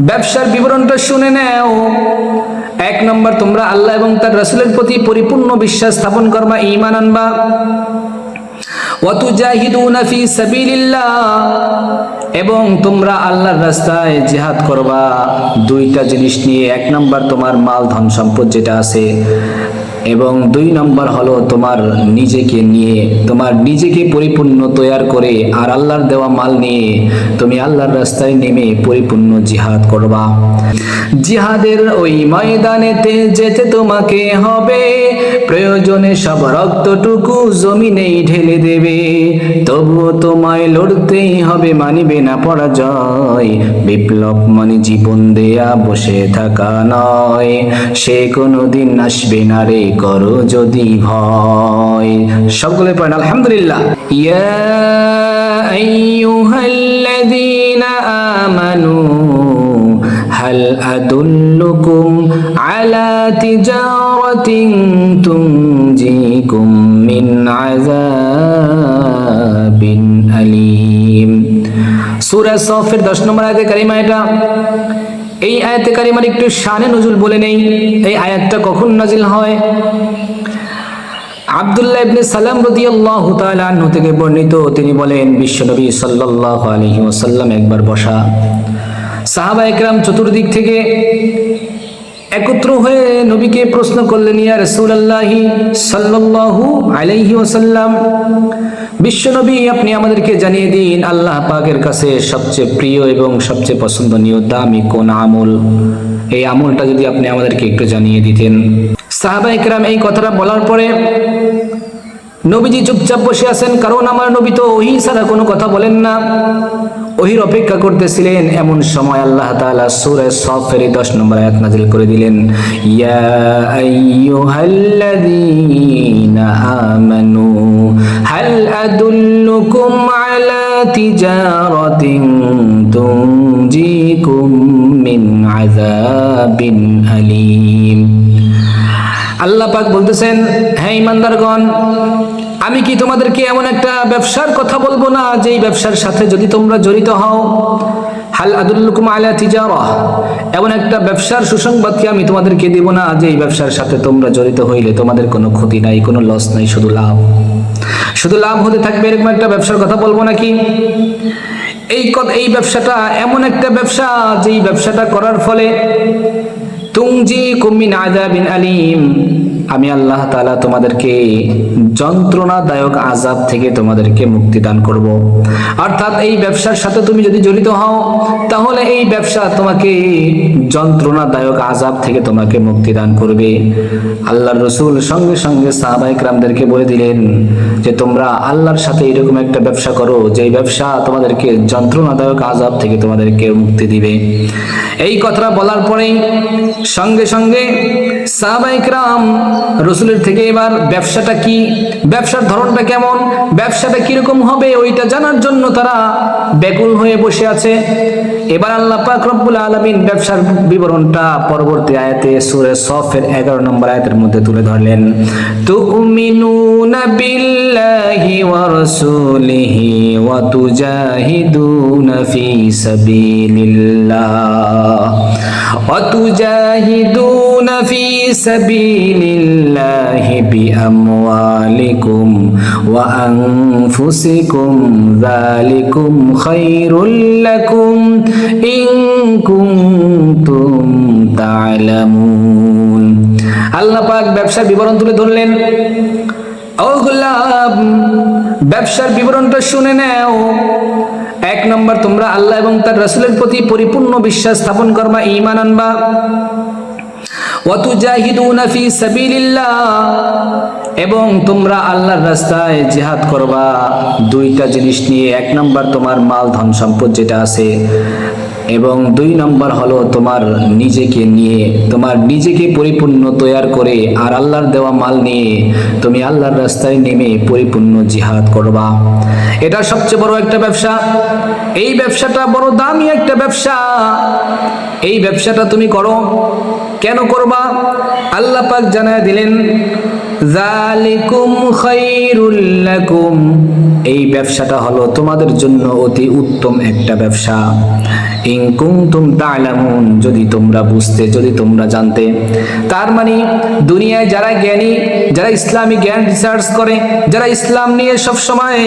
ব্যবসার বিবরণটা শুনে নেও। এক নম্বর, তোমরা আল্লাহ এবং তার রাসূলের প্রতি পরিপূর্ণ বিশ্বাস স্থাপন করবা ইমান আনবা। এবং তোমরা আল্লাহর রাস্তায় জিহাদ করবা। দুইটা জিনিস নিয়ে, এক নম্বর, তোমার মাল ধন সম্পদ যেটা আছে এবং দুই নম্বর হলো তোমার নিজেকে নিয়ে, তোমার নিজেকে পরিপূর্ণ তৈয়ার করে আর আল্লাহর দেওয়া মাল নিয়ে তুমি আল্লাহর রাস্তায় নেমে পরিপূর্ণ জিহাদ করবা। জিহাদের ওই ময়দানেতে যেতে তোমাকে হবে, প্রয়োজনে সব রক্তটুকু জমিনেই ঢেলে দেবে। তবুও তোমায় লড়তেই হবে, মানিবে না পরাজয়। বিপ্লব মানে জীবন দেয়া, বসে থাকা নয়। সে কোনোদিন আসবে না রে করো যদি ভয় সকলে পড়েন আলহামদুলিল্লাহ ইয়া আইয়ুহাল্লাযীনা আমানু هل أدلكم على تجارة تنجيكم من عذاب أليم সূরা সফের 10 নম্বর আয়াতে কারিমা এটা এই আয়াতে কারিমার একটু শানে নজুল বলে নেই, এই আয়াতটা কখন নাজিল হয়? আব্দুল্লাহ ইবনে সালাম রাদিয়াল্লাহু তাআলা আনহু থেকে বর্ণিত, তিনি বলেন বিশ্বনবী সাল্লাল্লাহু আলাইহি ওয়াসাল্লাম একবার বসা। সাহাবা একরাম চতুর্দিক থেকে একত্র হয়ে নবীকে প্রশ্ন করলেন, ইয়া রাসূলুল্লাহি সাল্লাল্লাহু আলাইহি ওয়াসাল্লাম বিশ্বনবী, আপনি আমাদেরকে জানিয়ে দিন, আল্লাহ পাকের কাছে সবচেয়ে প্রিয় এবং সবচেয়ে পছন্দনীয় দামি কোন আমল? এই আমলটা যদি আপনি আমাদেরকে একটু জানিয়ে দিতেন। সাহাবা একরাম এই কথাটা বলার পরে নবীজি চুপচাপ বসে আছেন, কারণ আমার নবী তো ওহি ছাড়া কোনো কথা বলেন না। ওহির অপেক্ষা করতেছিলেন, এমন সময় আল্লাহ তাআলা সূরা সফের 10 নম্বর আয়াত নাযিল করে দিলেন, ইয়া আমানু হাল আদুল্লুকুম আলা তিজারাতিন তুনজিকুম মিন আযাবিন আলীম আল্লাহ পাক বলতেছেন হ্যাঁ ইমানদারগণ, আমি কি তোমাদেরকে এমন একটা ব্যবসার কথা বলব না, যেই ব্যবসার সাথে যদি তোমরা জড়িত হও? হাল আদুল্লুকুম আলা তিজারা, এমন একটা ব্যবসার সুসংবাদ কি আমি তোমাদেরকে দেব না যে এই ব্যবসার সাথে তোমরা জড়িত হইলে তোমাদের কোনো ক্ষতি নাই, কোনো লস নাই, শুধু লাভ? শুধু লাভ হতে থাকবে এরকম একটা ব্যবসার কথা বলব নাকি? এই এই ব্যবসাটা এমন একটা ব্যবসা, যেই ব্যবসাটা করার ফলে তুংজি কুমিন আজাবিন আলিম। আমি আল্লাহ তাআলা তোমাদেরকে যন্ত্রণাদায়ক আজাব থেকে তোমাদেরকে মুক্তি দান করব। অর্থাৎ এই ব্যবসার সাথে তুমি যদি জড়িত হও, তাহলে এই ব্যবসা তোমাকে যন্ত্রণাদায়ক আজাব থেকে তোমাকে মুক্তি দান করবে। আল্লাহর রসুল সঙ্গে সঙ্গে সাহাবাই রামদেরকে বলে দিলেন যে, তোমরা আল্লাহর সাথে এরকম একটা ব্যবসা করো, যেই ব্যবসা তোমাদেরকে যন্ত্রণাদায়ক আজাব থেকে তোমাদেরকে মুক্তি দিবে। এই কথাটা বলার পরেই সঙ্গে সঙ্গে সাহাবাইকরাম রসুলের থেকে এবার ব্যবসাটা কি? ব্যবসার ধরনটা কেমন? ব্যবসাটা কীরকম হবে? ওইটা জানার জন্য তারা ব্যাকুল হয়ে বসে আছে। এবার আল্লাহ পাক রব্বুল আলামিন ব্যবসার বিবরণটা পরবর্তী আয়াতে সূরা সফের 11 নম্বর আয়াতের মধ্যে তুলে ধরলেন। তুমিনুনা বিল্লাহি ওয়া রাসূলিহি ওয়া তুজাহিদুনা ফি সাবিলিল্লাহ। ওয়া তুজাহিদুনা ফি সাবিলিল্লাহি বিআমওয়ালিকুম ওয়া আনফুসিকুম যালিকুম খায়রুল লাকুম ইন কুনতুম তা'লামুন আল্লাহ পাক ব্যবসার বিবরণ তুলে ধরলেন। ও ব্যবসার বিবরণটা শুনে নাও। এক নম্বর, তোমরা আল্লাহ এবং তার রাসূলের প্রতি পরিপূর্ণ বিশ্বাস স্থাপন করবা ইমান আনবা। এবং তোমরা আল্লাহর রাস্তায় জেহাদ করবা। দুইটা জিনিস নিয়ে, এক নম্বর তোমার মাল ধন সম্পদ যেটা আছে এবং দুই নম্বর হলো তোমার নিজেকে নিয়ে, তোমার নিজেকে পরিপূর্ণ তৈয়ার করে আর আল্লাহর দেওয়া মাল নিয়ে তুমি আল্লাহর রাস্তায় নেমে পরিপূর্ণ জিহাদ করবা। এটা সবচেয়ে বড় একটা ব্যবসা। এই ব্যবসাটা বড় দামি একটা ব্যবসা। এই ব্যবসাটা তুমি করো। কেন করবা? আল্লাহ পাক জানায় দিলেন, যালিকুম খায়রুল লাকুম। এই ব্যবসাটা হলো তোমাদের জন্য অতি উত্তম একটা ব্যবসা। ইন তা'লামুন যদি তোমরা বুঝতে যদি তোমরা জানতে। তার মানে দুনিয়ায় যারা জ্ঞানী যারা ইসলামী জ্ঞান রিসার্চ করে যারা ইসলাম নিয়ে সব সময়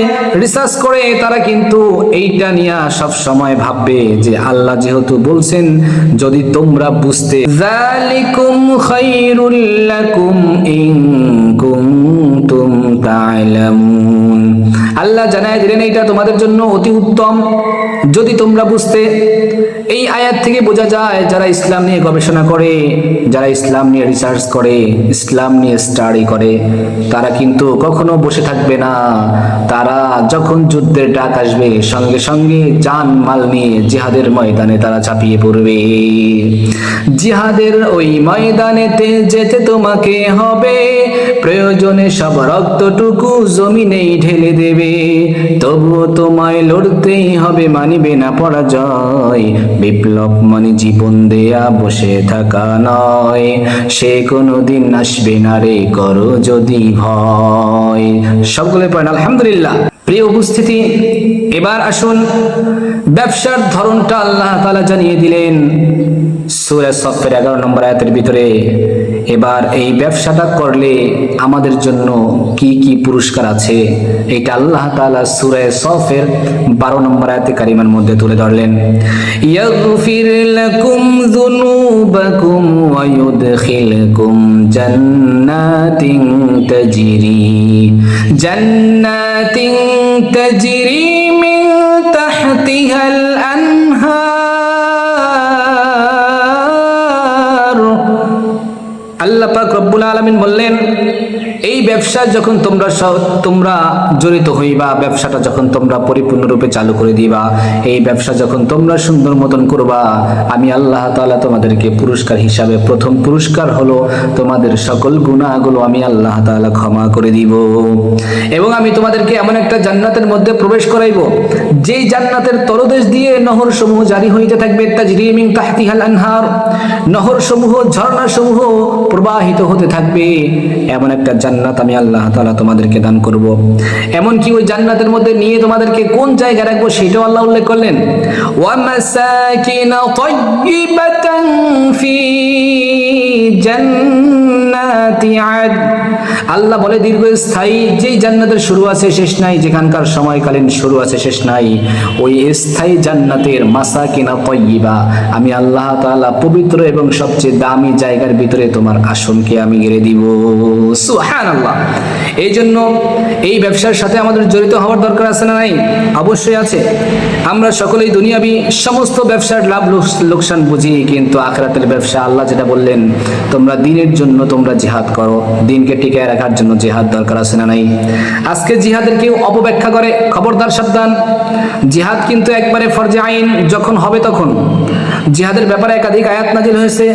রিসার্চ করে তারা কিন্তু এইটা নিয়ে সব সময় ভাববে যে আল্লাহ যেহেতু বলছেন যদি তোমরা বুঝতে। যালিকুম খায়রুল লাকুম ইন কুনতুম তা'লামুন। আল্লাহ জানায় দিলেন এটা তোমাদের জন্য অতি উত্তম। যদি তোমরা বুঝতে এই আয়াত থেকে বোঝা যায় যারা ইসলাম নিয়ে গবেষণা করে, যারা ইসলাম নিয়ে রিসার্চ করে, ইসলাম নিয়ে স্টাডি করে, তারা কিন্তু কখনো বসে থাকবে না। তারা যখন যুদ্ধের ডাক আসবে, সঙ্গে সঙ্গে জান মাল নিয়ে জিহাদের ময়দানে তারা চাপিয়ে পড়বে। জিহাদের ওই ময়দানেতে যেতে তোমাকে হবে। প্রয়োজনে সব রক্তটুকু জমিনেই ঢেলে দেবে। তবুও তোমায় লড়তেই হবে, মানিবে না পরাজয়। বিপ্লব মানে জীবন দেয়া বসে থাকা নয়। সে কোনো দিন আসবে না রে করো যদি ভয়। সকলে পড়েন, আলহামদুলিল্লাহ। প্রিয় উপস্থিতি, এবার আসুন ব্যবসার ধরনটা আল্লাহ তাআলা জানিয়ে দিলেন। সূরা সফের এগারো নম্বর আয়াতের ভিতরে, এবার এই ব্যবসাটা করলে আমাদের জন্য কি কি পুরস্কার আছে? এটা আল্লাহ তালা সূরা সফের বারো নম্বর আয়াতে কারিমার মধ্যে তুলে ধরলেন। ইয়াগফির লাকুম তাজরি মিন তাহতিহাল আনহার আল্লাহ পাক রব্বুল আলামিন বললেন এই ব্যবসা যখন তোমরা তোমরা জড়িত হইবা, ব্যবসাটা যখন তোমরা পরিপূর্ণরূপে চালু করে দিবা, এই ব্যবসা যখন তোমরা সুন্দর মতন করবা, আমি আল্লাহ তাআলা তোমাদেরকে পুরস্কার হিসাবে প্রথম পুরস্কার হলো তোমাদের সকল গুনাহগুলো আমি আল্লাহ তাআলা ক্ষমা করে দিব। এবং আমি তোমাদেরকে এমন একটা জান্নাতের মধ্যে প্রবেশ করাইব, যেই জান্নাতের তলদেশ দিয়ে নহর সমূহ জারি হইতে থাকবে তাজরিমিন তাহতিহাল আনহার। নহর সমূহ ঝর্ণা সমূহ প্রবাহিত হতে থাকবে, এমন একটা জান্নাত আমি আল্লাহ তালা তোমাদেরকে দান করব। এমন কি ওই জান্নাতের মধ্যে নিয়ে তোমাদেরকে কোন জায়গায় রাখব সেটাও আল্লাহ উল্লেখ করলেন। ওয়া মাসাকিন তাইয়িবাতান ফি আল্লাহ বলে দীর্ঘস্থায়ী, যেই জান্নাতের শুরু আছে শেষ নাই, যেখানকার সময়কালীন শুরু আছে শেষ নাই, ওই স্থায়ী জান্নাতের মাসাকিনা তৈবা আমি আল্লাহ তাআলা পবিত্র এবং সবচেয়ে দামি জায়গার ভিতরে তোমার আসনকে আমি গেড়ে দিব। সুবহানাল্লাহ। এই জন্য এই ব্যবসার সাথে আমাদের জড়িত হওয়ার দরকার আছে না নাই? অবশ্যই আছে। আমরা সকলেই দুনিয়াবি সমস্ত ব্যবসার লাভ লোকসান বুঝি, কিন্তু আখরাতের ব্যবসা আল্লাহ যেটা বললেন, তোমরা দিনের জন্য তোমরা জিহাদ করো দিনকে টিকায় রাখার জন্য জিহাদ দরকার আছে না নাই আজকে জিহাদের কেউ অপব্যাখ্যা করে খবরদার সাবধান জিহাদ কিন্তু একবারে ফরজে আইন যখন হবে তখন জিহাদের ব্যাপারে একাধিক আয়াত নাজিল হয়েছে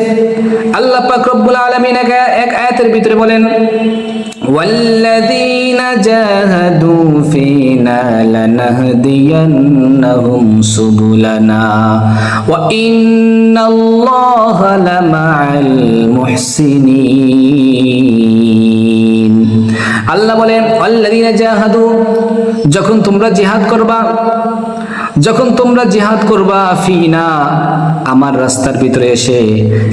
আল্লাহ পাক রব্বুল আলামিন এক এক আয়াতের ভিতরে বলেন والذين جاهدوا فينا لنهدينهم سبلنا وإن الله لمع المحسنين আল্লাহ বলেন, আল্লাযীনা জাহাদু, যখন তোমরা জিহাদ করবা, যখন তোমরা জিহাদ করবা, ফিনা, আমার রাস্তার ভিতরে এসে,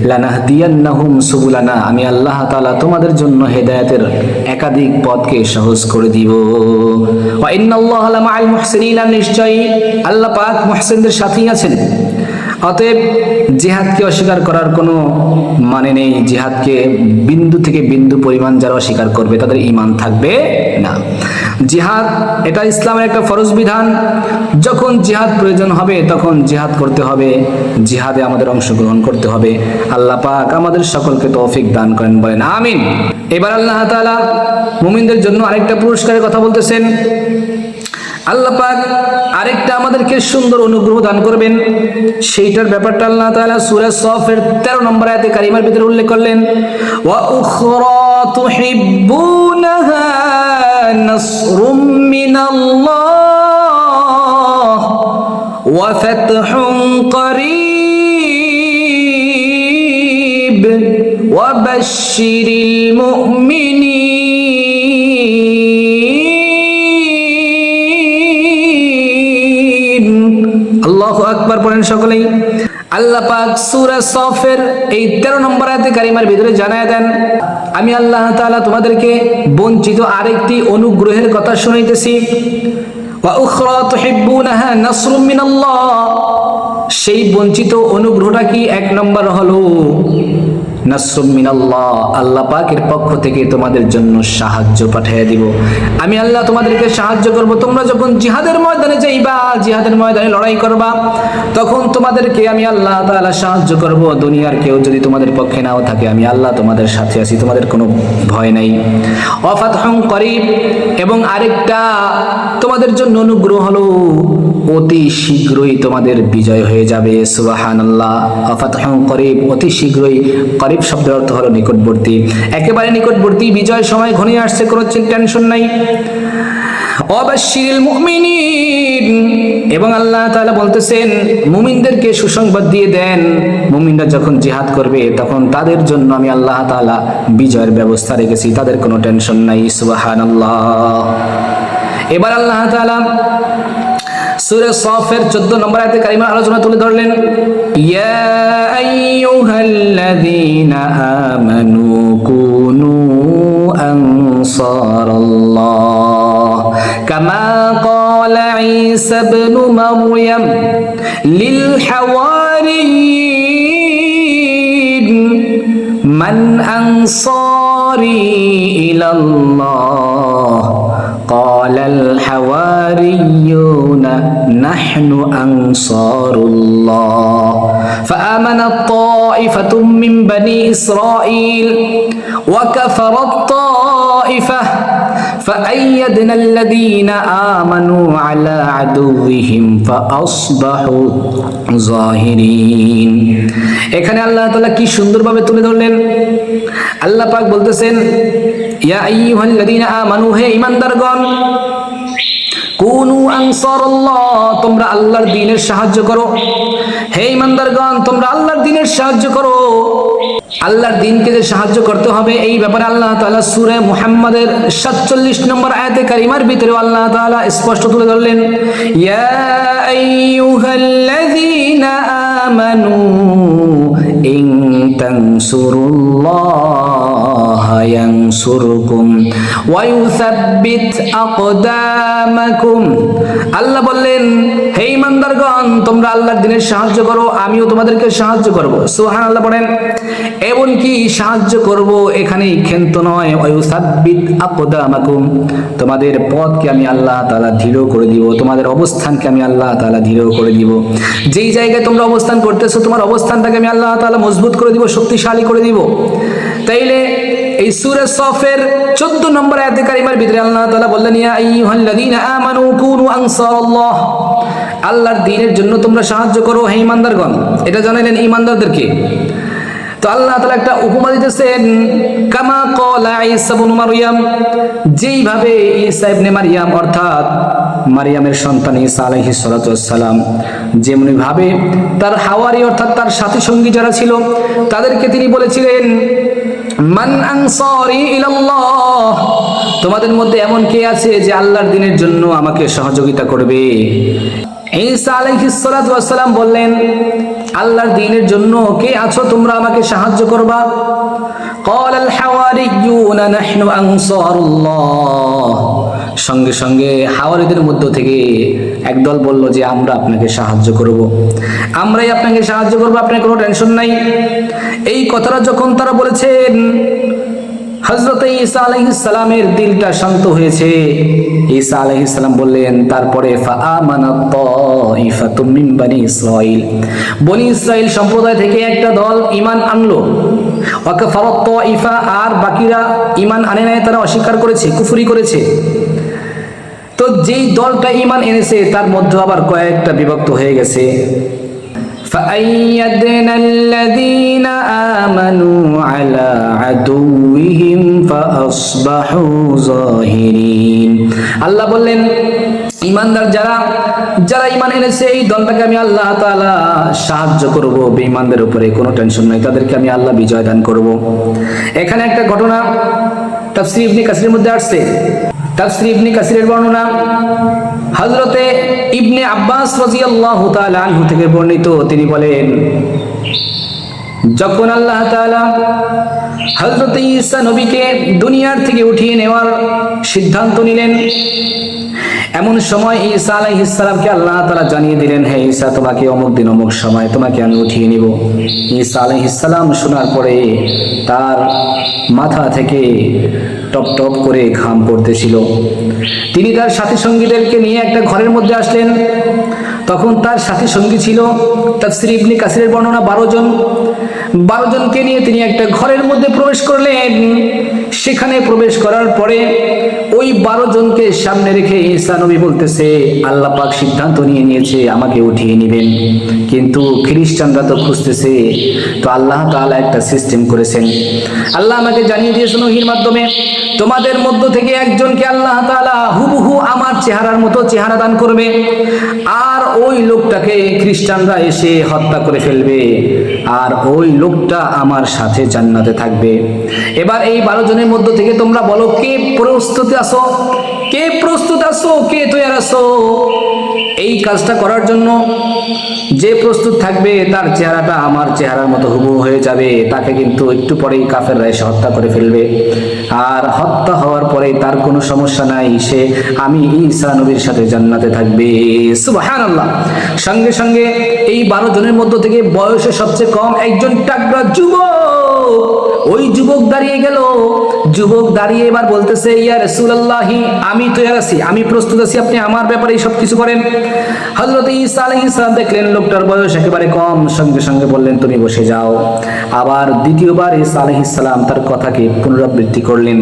লানাহদিয়ান্নাহুম সুবুলানা, আমি আল্লাহ তাআলা তোমাদের জন্য হেদায়েতের একাধিক পথকে সহজ করে দিব। ওয়া ইন্নাল্লাহা লামাআল মুহসিনিন, নিশ্চয়ই আল্লাহ পাক মুহসিনদের সাথেই আছেন। অতএব জেহাদকে অস্বীকার করার কোনো মানে নেই। জেহাদকে বিন্দু থেকে বিন্দু পরিমাণ যারা অস্বীকার করবে, তাদের ঈমান থাকবে না। জিহাদ, এটা ইসলামের একটা ফরজ বিধান। যখন জিহাদ প্রয়োজন হবে, তখন জিহাদ করতে হবে। জিহাদে আমাদের অংশগ্রহণ করতে হবে। আল্লাহ পাক আমাদের সকলকে তৌফিক দান করেন, বলেন আমিন। এবার আল্লাহ তাআলা মুমিনদের জন্য আরেকটা পুরস্কারের কথা বলতেছেন। আল্লাহ পাক আরেকটা আমাদেরকে সুন্দর অনুগ্রহ দান করবেন। সেইটার ব্যাপারটা আল্লাহ তাআলা সূরা সফের 13 নম্বর আয়াতে কারিমার ভিতরে উল্লেখ করলেন, ওয়া উখরা তুহিব্বুনাহা নাসরুম মিনাল্লাহ ওয়া ফাতহুন করিব ওয়া বাশশিরিল পড়েন সকলেই। আল্লাহ পাক সূরা সফের এই 13 নম্বর আয়াতে কারিমার ভিতরে জানায় দেন, আমি আল্লাহ তাআলা তোমাদেরকে বঞ্চিত আরেকটি অনুগ্রহের কথা শুনাইতেছি। সেই বঞ্চিত অনুগ্রহটা কি এক নম্বর হলো? নাসরুম মিনাল্লাহ, আল্লাহ পাকের পক্ষ থেকে তোমাদের জন্য সাহায্য পাঠিয়ে দিব। আমি আল্লাহ তোমাদেরকে সাহায্য করব। তোমরা যখন জিহাদের ময়দানে যাইবা, জিহাদের ময়দানে লড়াই করবা, তখন তোমাদেরকে আমি আল্লাহ তাআলা সাহায্য করব। দুনিয়ার কেউ যদি তোমাদের পক্ষে নাও থাকে, আমি আল্লাহ তোমাদের সাথে আছি, তোমাদের কোনো ভয় নাই। অফাতহং করিব এবং আরেকটা তোমাদের জন্য অনুগ্রহ হলো অতি শীঘ্রই তোমাদের বিজয় হয়ে যাবে, সুবাহানাল্লাহ। অফাতহং করিব, অতি শীঘ্রই করিব শব্দের অর্থ হলো নিকটবর্তী। একেবারে নিকটবর্তী, বিজয় সময় ঘনিয়ে আসছে, কোনো টেনশন নাই। এবং আল্লাহ তাআলা বলতেছেন, মুমিনদেরকে সুসংবাদ দিয়ে দেন। মুমিনরা যখন জিহাদ করবে, তখন তাদের জন্য আমি আল্লাহ তাআলা বিজয়ের ব্যবস্থা রেখেছি, তাদের কোনো টেনশন নাই, সুবহানাল্লাহ। এবার আল্লাহ তাআলা সূরা সফের 14 নম্বর আয়াতে কারিমার আলোচনা তুলে ধরলেন ইয়া আইয়ুহাল্লাযীনা আমানু কুনু আনসারাল্লাহ কামা ক্বালা ঈসা ইবনু মারইয়াম লিল হাওয়ারিয়িন মান আনসারি ইলাল্লাহ قال الحواريون نحن أنصار الله. فآمنت طائفة من بني إسرائيل وكفر الطائفة فأيدنا الذين آمنوا على عدوهم فأصبحوا ظاهرين এখানে আল্লাহ তাআলা কি সুন্দরভাবে তুলে ধরলেন আল্লাহ পাক বলতেছেন ইয়া আইয়ুহাল্লাযীনা আমানু হে ঈমানদারগণ কুনু তোমরা আল্লাহর দিনের সাহায্য করো। হে ঈমানদারগণ তোমরা আল্লাহর দিনের সাহায্য করো। আল্লাহর দিনকে যে সাহায্য করতে হবে, এই ব্যাপারে আল্লাহ তালা সুরে মুহাম্মাদের 47 নম্বর আয়াতে কারিমার ভিতরে আল্লাহ তাআলা স্পষ্ট তুলে ধরলেন আমানু ইন তানসুরুল্লাহ ইয়ানসুরকুম ওয়া ইউসাব্বিত আকদামাকুম। আল্লাহ বললেন, হে ইমানদারগণ, তোমরা আল্লাহর দিনের সাহায্য করো, আমিও তোমাদেরকে সাহায্য করব। সুবহানাল্লাহ পড়েন এমনকি সাহায্য করব এখানেই ক্ষেন্ত নয়। ওয়াইউসাব্বিত আকদামাকুম, তোমাদের পথকে আমি আল্লাহ তাআলা দৃঢ় করে দিব, তোমাদের অবস্থানকে আমি আল্লাহ তাআলা দৃঢ় করে দিব। যেই জায়গায় তোমরা অবস্থান করতেছো, তোমার অবস্থানটাকে আমি আল্লাহ তাআলা মজবুত করে দিব, শক্তিশালী করে দিব। তাইলে এই সূরা সফের 14 নম্বর আয়াতে কারিমার ভিতরে আল্লাহ তালা বললেন আল্লাহর দ্বীনের জন্য তোমরা সাহায্য করো হে ইমানদারগণ এটা জানালেন ঈমানদারদেরকে। তো আল্লাহ তাআলা একটা উপমা দিতেছেন, কামা ক্বালা ঈসা ইবনে মারইয়াম। যেইভাবে ঈসা ইবনে মারইয়াম, অর্থাৎ মারিয়ামের সন্তান ঈসা আলাইহিস সালাতু সালাম যেমনি ভাবে তার হাওয়ারি, অর্থাৎ তার সাথী সঙ্গী যারা ছিল, তাদেরকে তিনি বলেছিলেন মান আনসারি ইলাল্লাহ তোমাদের মধ্যে এমন কে আছে যে আল্লাহর দিনের জন্য আমাকে সহযোগিতা করবে ঈসা আলাইহিস সালাতু সালাম বললেন আল্লাহর দ্বীনের জন্য কে আছো তোমরা আমাকে সাহায্য করবা قال الحواريون نحن انصار الله সঙ্গে সঙ্গে হাওয়ারিদের মধ্য থেকে একদল বলল যে, আমরা আপনাকে সাহায্য করব। আমরাই আপনাকে সাহায্য করব, আপনার কোনো টেনশন নাই। এই কথাটা যখন তারা বলেছেন হজরত ঈসা আলাইহিস সালামের দিলটা শান্ত হয়েছে। ঈসা আলাইহিস সালাম বললেন, তারপরে বনি ইসরাইল সম্প্রদায় থেকে একটা দল ঈমান আনলো। তাইফা আর বাকিরা ঈমান আনে নাই, তারা অস্বীকার করেছে, কুফরি করেছে। তো যেই দলটা ঈমান এনেছে তার মধ্যে আবার কয়েকটা বিভক্ত হয়ে গেছে فأيدنا الذين آمنوا على عدوهم فأصبحوا ظاهرين আল্লাহ বললেন ইমানদার যারা যারা ইমান এনেছে এই দলটাকে আমি আল্লাহ তাআলা সাহায্য করব বেঈমানদের উপরে কোনো টেনশন নাই তাদেরকে আমি আল্লাহ বিজয় দান করব এখানে একটা ঘটনা তাফসীর ইবনে কাসিরের মধ্যে আসছে তাফসীর ইবনে কাসিরের বর্ণনা, হযরতে ইবনে আব্বাস রাজিয়াল্লাহু তাআলা আনহু থেকে বর্ণিত। তিনি বলেন, যখন আল্লাহ তাআলা হযরত ঈসা নবীকে দুনিয়ার থেকে উঠিয়ে নেওয়ার সিদ্ধান্ত নিলেন এমন সময় ঈসা আলাইহিস সালামকে আল্লাহ তাআলা জানিয়ে দিলেন, হে ঈসা, তোমাকে অমুক দিন, অমুক সময় তোমাকে আমি উঠিয়ে নিব। ঈসা আলাইহিস সালাম শোনার পরে তার মাথা থেকে টপ টপ করে ঘাম পড়তেছিল। তিনি তার সাথী সঙ্গীদেরকে নিয়ে একটা ঘরের মধ্যে আসলেন। তখন তার সাথী সঙ্গী ছিল তাফসির ইবনে কাসিরের বর্ণনা, বারো জন। বারো জনকে নিয়ে তিনি একটা ঘরের মধ্যে প্রবেশ করলেন। সেখানে প্রবেশ করার পরে ওই বারো জনকে সামনে রেখে ঈসা নবী বলতেছে, আল্লাহ পাক সিদ্ধান্ত নিয়ে নিয়েছে, আমাকে উঠিয়ে নেবেন। কিন্তু খ্রিস্টানরা তো খুঁজতেছে, তো আল্লাহ তাআলা একটা সিস্টেম করেছেন। আল্লাহ আমাকে জানিয়ে দিয়েছেন ওহির মাধ্যমে, তোমাদের মধ্য থেকে একজনকে আল্লাহ তাআলা হুবহু আমার চেহারার মতো চেহারা দান করবে, আর ওই লোকটাকে খ্রিস্টানরা এসে হত্যা করে ফেলবে, আর ওই লোকটা আমার সাথে জান্নাতে থাকবে। এবার এই বারো জনের মধ্য থেকে তোমরা বলো, কে প্রস্তুতি আসো কে প্রস্তুত আসো কে তৈরি আসো এই কাজটা করার জন্য যে প্রস্তুত থাকবে, তার চেহারাটা আমার চেহারার মতো হুবহু হয়ে যাবে। তাকে কিন্তু একটু পরেই কাফেররা এসে হত্যা করে ফেলবে। আর হত্যা হওয়ার পরে তার কোনো সমস্যা নাই। সে আমি ঈসা নবীর সাথে জান্নাতে থাকবে। সুবহানাল্লাহ। সঙ্গে সঙ্গে এই বারো জনের মধ্য থেকে বয়সে সবচেয়ে কম একজন টাকরা যুবক। ওই যুবক দাঁড়িয়ে গেল। যুবক দাঁড়িয়ে এবার বলতেছে, ইয়া রাসূলুল্লাহি, আমি তৈরি আছি, আমি প্রস্তুত আছি, আপনি আমার ব্যাপারে সব কিছু করেন। হযরত ঈসা আলাইহিস সালাম দেখলেন, লোকটার বয়স একেবারে কম। সঙ্গে সঙ্গে বললেন, তুমি বসে যাও। আবার দ্বিতীয়বার ঈসা আলাইহিস সালাম তার কথাকে পুনরাবৃত্তি করলেন।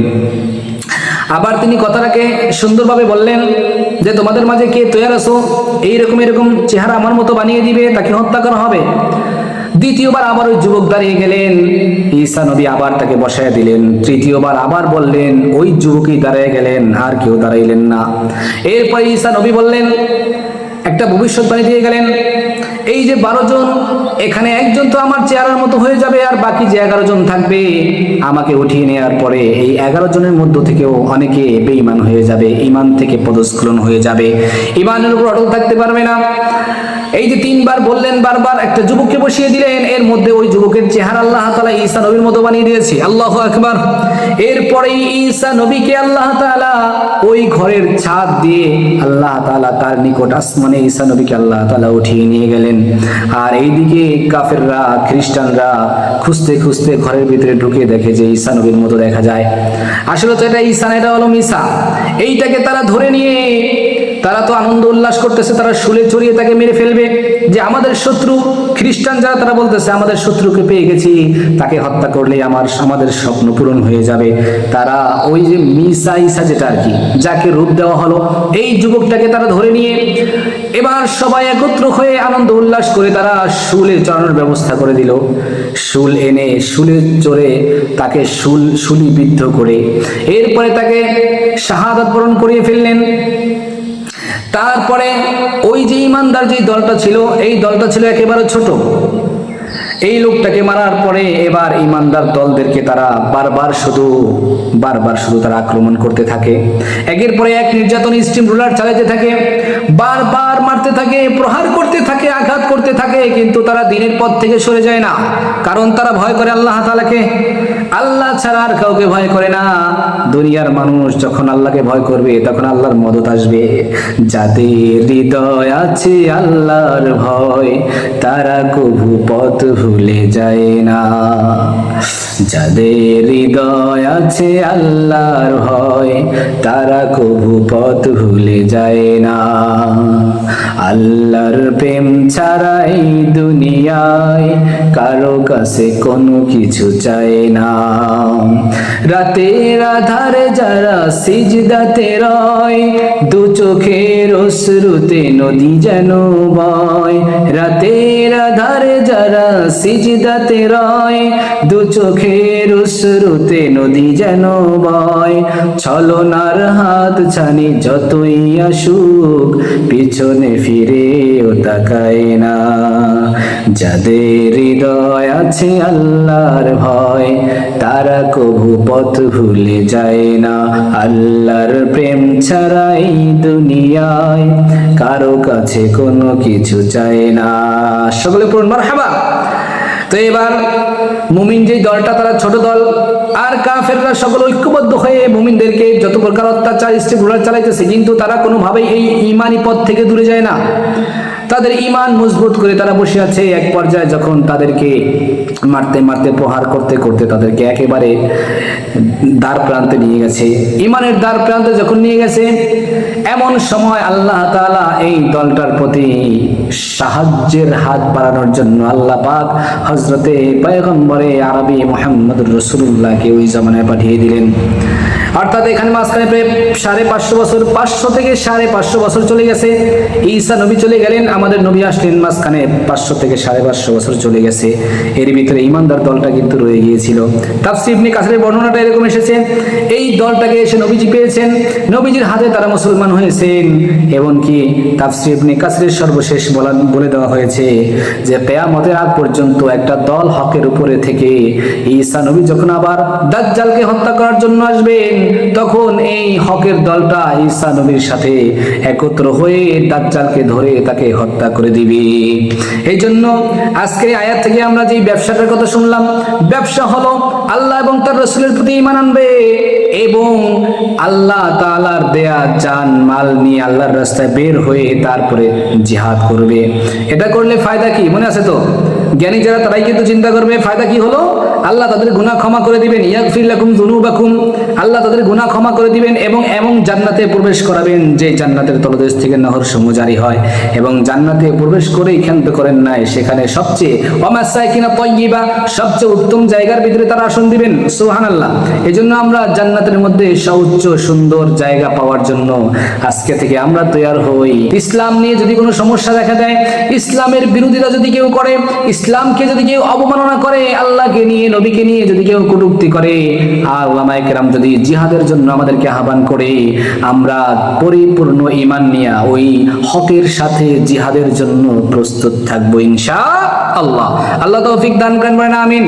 আবার তিনি কথাটাকে সুন্দরভাবে বললেন যে, তোমাদের মাঝে কে তৈরি আছো? এইরকম এরকম চেহারা আমার মতো বানিয়ে দিবে, তাকে হত্যা করা হবে। দ্বিতীয়বার আবার ওই যুবক দাঁড়িয়ে গেলেন। ঈসা নবী আবার তাকে বসায় দিলেন। তৃতীয়বার আবার বললেন, ওই যুবকই দাঁড়িয়ে গেলেন, আর কেউ দাঁড়াইলেন না। এরপর ঈসা নবী বললেন, একটা ভবিষ্যৎবাণী দিয়ে গেলেন। এই যে বারো জন, এখানে একজন তো আমার চেহারার মতো হয়ে যাবে আর বাকি যে এগারো জন থাকবে, আমাকে উঠিয়ে নেওয়ার পরে এই এগারো জনের মধ্য থেকেও অনেকে বেঈমান হয়ে যাবে ইমান থেকে পদস্খলন হয়ে যাবে। ইমানের উপর অটল থাকতে পারবে না। এই যে তিনবার বললেন, বারবার একটা যুবককে বসিয়ে দিলেন, এর মধ্যে ওই যুবকের চেহারা আল্লাহ তালা ঈসা নবীর মতো বানিয়ে দিয়েছে। আল্লাহ আকবার। এরপরে ঈসা নবীকে আল্লাহ তাআলা ওই ঘরের ছাদ দিয়ে আল্লাহ তাআলা তার নিকট আসমানে ঈসা নবীকে আল্লাহ তালা উঠিয়ে নিয়ে গেলেন। আর এইদিকে কাফেররা, খ্রিস্টানরা খুঁজতে খুঁজতে ঘরের ভিতরে ঢুকে দেখে যে ঈসা নবীর মতো দেখা যায়। আসলে তো এটা ঈসা এটা হলো মিসা। এইটাকে তারা ধরে নিয়ে তারা তো আনন্দ উল্লাস করতেছে, তারা শুলে চড়িয়ে তাকে মেরে ফেলবে। যে আমাদের শত্রু, খ্রিস্টান যারা, তারা বলতেছে, আমাদের শত্রুকে পেয়ে গেছি, তাকে হত্যা করলে আমার, আমাদের স্বপ্ন পূরণ হয়ে যাবে। তারা ওই যে মিসা ইসা যেটা আর কি, যাকে রূপ দেওয়া হলো, এই যুবকটাকে তারা ধরে নিয়ে, এবার সবাই একত্র হয়ে আনন্দ উল্লাস করে তারা শুলে চড়ানোর ব্যবস্থা করে দিল। শুল এনে, শুলে চড়ে তাকে শুল শুলিবিদ্ধ করে, এরপরে তাকে শাহাদাত বরণ করিয়ে ফেললেন। তারপরে ওই যে ইমানদার যে দলটা ছিল, এই দলটা ছিল একেবারে ছোট। এই লোকটাকে মারার পরে এবার ইমানদার দলদেরকে তারা বারবার শুধু বারবার শুধু তারা আক্রমণ করতে থাকে। একের পরে এক নির্যাতন স্টিম রুলার চালাতে থাকে, বারবার মারতে থাকে, প্রহার করতে থাকে, আঘাত করতে থাকে, কিন্তু তারা দিনের পথ থেকে সরে যায় না। কারণ তারা ভয় করে আল্লাহ আল্লাহ ছাড়া আর কাউকে ভয় করে না। দুনিয়ার মানুষ যখন আল্লাহকে ভয় করবে, তখন আল্লাহর মদত আসবে। যাদের হৃদয় আছে আল্লাহর ভয়, তারা কভু পথ ভুলে যায় না। যাদের হৃদয় আছে আল্লাহর ভয়, তারা কভু পথ ভুলে যায় না। আল্লাহর প্রেম ছাড়া এই দুনিয়ায় কারও কাছে কোনো কিছু চায় না। রাতের আধারে যারা সিজদাতে রয়, দু চোখের অশ্রুতে নদী যেন বয়। রাতের আধারে যারা সিজদাতে রয়, দু চোখের অশ্রুতে নদী যেন বয়। ছলনার হাত ছানি যতই আসুক, পিছনে ফিরেও তাকায় না। যাদের হৃদয় আছে আল্লাহর ভয়, তারা কবু পথ ভুলে যায় না। আল্লাহর প্রেম ছাড়াই দুনিয়ায় কারও কাছে কোনো কিছু চায় না। সকলে পূর্ণ মারহাবা। তো এবার মুমিন যে দলটা, তারা ছোট দল, আর কাফেররা সকল ঐক্যবদ্ধ হয়ে মুমিনদেরকে যত প্রকার অত্যাচার স্টেগুলার চালাইতেছে, কিন্তু তারা কোনোভাবেই এই ইমানি পথ থেকে দূরে যায় না। তাদের ইমান মজবুত করে তারা বসে আছে এক পর্যায়ে যখন তাদেরকে মারতে মারতে, প্রহার করতে করতে তাদেরকে একেবারে দ্বার প্রান্তে নিয়ে গেছে। ইমানের দ্বার প্রান্তে যখন নিয়ে গেছে এমন সময় আল্লাহ তাআলা এই দলটার প্রতি সাহায্যের হাত বাড়ানোর জন্য আল্লাহ পাক হজরতে পয়গম্বরে আরবি মোহাম্মদুর রসুল্লাহকে ওই জমানায় পাঠিয়ে দিলেন। অর্থাৎ এখানে মাঝখানে প্রায় সাড়ে পাঁচশো বছর, পাঁচশো থেকে সাড়ে পাঁচশো বছর চলে গেছে। ঈসা নবী চলে গেলেন, আমাদের নবী আসলেন মাঝখানে পাঁচশো থেকে সাড়ে পাঁচশো বছর চলে গেছে। এর ভিতরে ইমানদার দলটা কিন্তু রয়ে গিয়েছিল। তাফসির ইবনে কাসিরের বর্ণনাটা এরকম এসেছে, এই দলটাকে এসে নবীজি পেয়েছেন। নবীজির হাতে তারা মুসলমান হয়েছেন, এমনকি তাফসির ইবনে কাসিরের সর্বশেষ বলা বলে দেওয়া হয়েছে যে কেয়ামতের আগ পর্যন্ত একটা দল হকের উপরে থেকে ঈসা নবী যখন আবার দাজ্জালকে হত্যা করার জন্য আসবেন, তখন এই হকের দলটা ঈসা নবীর সাথে একত্র হয়ে দাজ্জালকে ধরে তাকে হত্যা করে দিবে। এই জন্য আজকের এই আয়াত থেকে আমরা যে ব্যবসাটার কথা শুনলাম, ব্যবসা হলো আল্লাহ এবং তার রসুলের প্রতি ইমান আনবে এবং আল্লাহ তাআলার দেয়া জান মাল নিয়ে আল্লাহর রাস্তায় বের হয়ে তারপরে জিহাদ করবে। এটা করলে ফায়দা কি? মনে আছে তো? জ্ঞানী যারা, তারাই কিন্তু চিন্তা করবে, ফায়দা কি হলো? আল্লাহ তাদের গুনাহ ক্ষমা করে দিবেন। ইয়াগফির লাকুম যুনুবাকুম। আল্লাহ তাদের গুনাহ ক্ষমা করে দিবেন এবং এমন জান্নাতে প্রবেশ করাবেন যে জান্নাতের তলদেশ থেকে নহর সমূহ জারি হয়। এবং জান্নাতে প্রবেশ করেই ক্ষান্ত করেন নাই, সেখানে সবচেয়ে অমাসায় কিনা তৈবা সবচেয়ে উত্তম জায়গার ভিতরে তারা আসন দিবেন। সুবহানাল্লাহ। এই জন্য আমরা জান্নাতের মধ্যে সৌচ্চ সুন্দর জায়গা পাওয়ার জন্য আজকে থেকে আমরা তৈরি হই। ইসলাম নিয়ে যদি কোনো সমস্যা দেখা দেয়, ইসলামের বিরোধিতা যদি কেউ করে ইসলামকে যদি কেউ অবমাননা করে, আল্লাহকে নিয়ে, নবীকে নিয়ে যদি কেউ কটুক্তি করে, আর ওলামায়ে কেরাম যদি জিহাদের জন্য আমাদেরকে আহ্বান করে, আমরা পরিপূর্ণ ইমান নিয়ে ওই হকের সাথে জিহাদের জন্য প্রস্তুত থাকব ইনশা আল্লাহ আল্লাহ তৌফিক দান করেন আমিন।